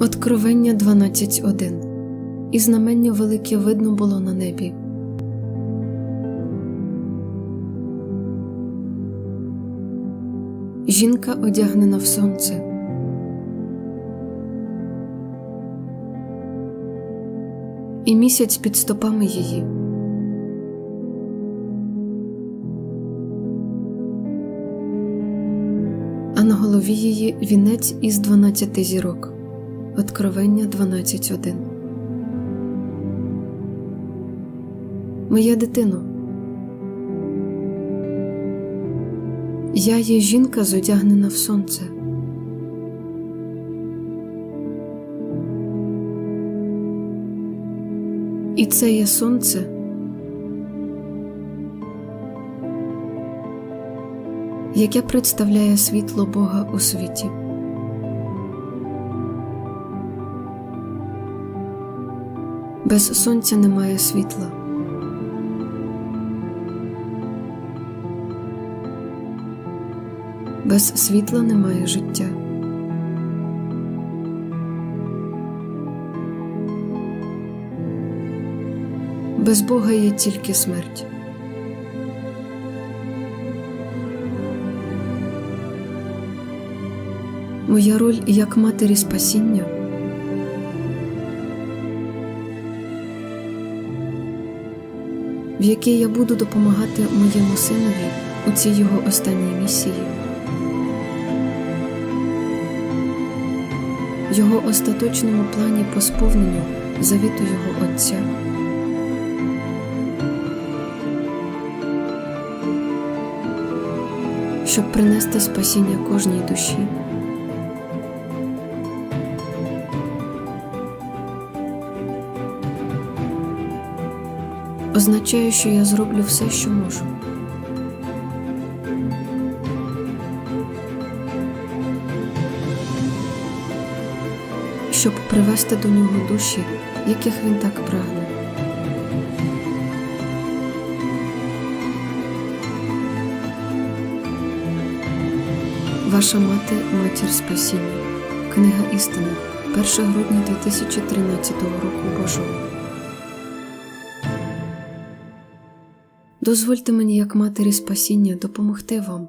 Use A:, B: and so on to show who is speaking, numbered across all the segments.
A: Откровення 12.1 І знамення велике видно було на небі. Жінка одягнена в сонце. І місяць під стопами її. А на голові її вінець із дванадцяти зірок. Откровення 12.1 Моя дитино. Я є жінка зодягнена в сонце. І це є сонце. Яке представляє світло Бога у світі. Без сонця немає світла. Без світла немає життя. Без Бога є тільки смерть. Моя роль як матері спасіння. В якій я буду допомагати моєму синові у цій його останній місії, його остаточному плані по сповненню завіту його Отця. Щоб принести спасіння кожній душі. Означає, що я зроблю все, що можу. Щоб привести до нього душі, яких він так прагне. Ваша мати матір спасіння. Книга істини. 1 грудня 2013 року Божого. Дозвольте мені, як матері спасіння, допомогти вам.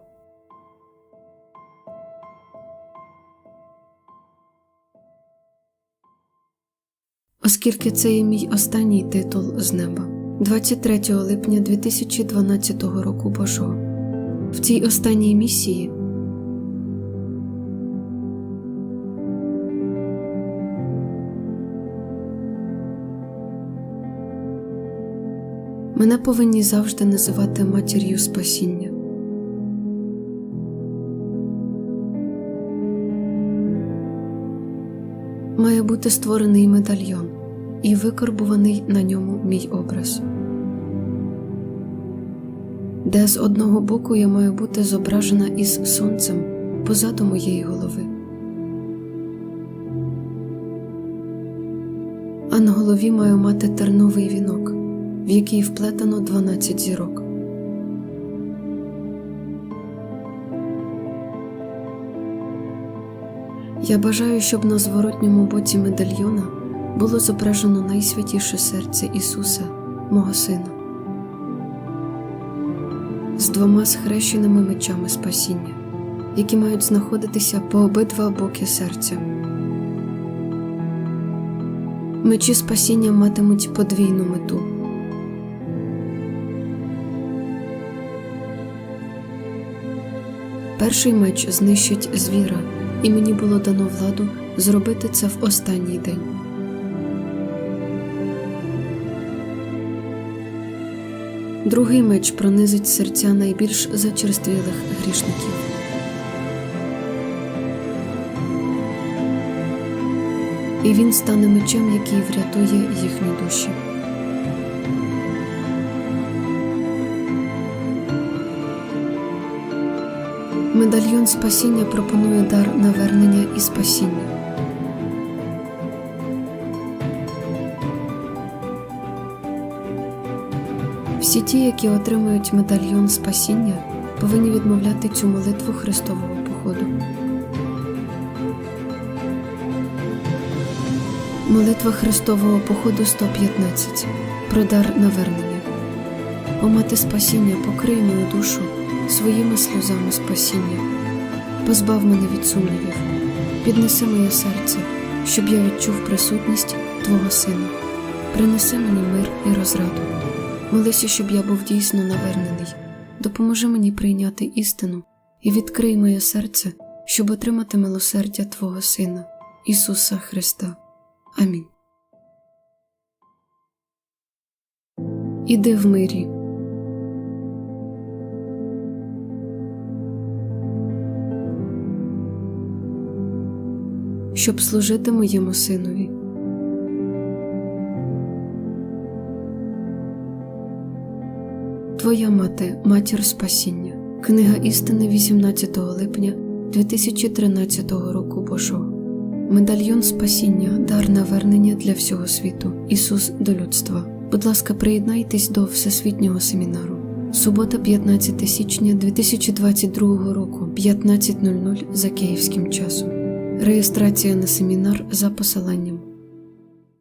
A: Оскільки це є мій останній титул з неба, 23 липня 2012 року Божого. В цій останній місії Мене повинні завжди називати матір'ю спасіння. Має бути створений медальйон і викарбуваний на ньому мій образ, де з одного боку я маю бути зображена із сонцем позаду моєї голови, а на голові маю мати терновий вінок в якій вплетено 12 зірок. Я бажаю, щоб на зворотньому боці медальйона було зображено найсвятіше серце Ісуса, мого Сина, з двома схрещеними мечами спасіння, які мають знаходитися по обидва боки серця. Мечі спасіння матимуть подвійну мету. Перший меч знищить звіра, і мені було дано владу зробити це в останній день. Другий меч пронизить серця найбільш зачерствілих грішників. І він стане мечем, який врятує їхні душі. Медальйон спасіння пропонує дар навернення і спасіння. Всі ті, які отримують медальйон спасіння, повинні відмовляти цю молитву Христового походу. Молитва Христового походу 115. Про дар навернення. О мати спасіння, покрий мою душу своїми сльозами спасіння. Позбав мене від сумнівів, піднеси моє серце, щоб я відчув присутність Твого Сина. Принеси мені мир і розраду. Молися, щоб я був дійсно навернений. Допоможи мені прийняти істину і відкрий моє серце, щоб отримати милосердя Твого Сина, Ісуса Христа. Амінь. Іди в мирі. Щоб служити моєму синові. Твоя мати, матір спасіння. Книга істини 18 липня 2013 року Божого. Медальйон спасіння, дар навернення для всього світу. Ісус до людства. Будь ласка, приєднайтесь до Всесвітнього семінару. Субота, 15 січня 2022 року, 15.00 за київським часом. Реєстрація на семінар за посиланням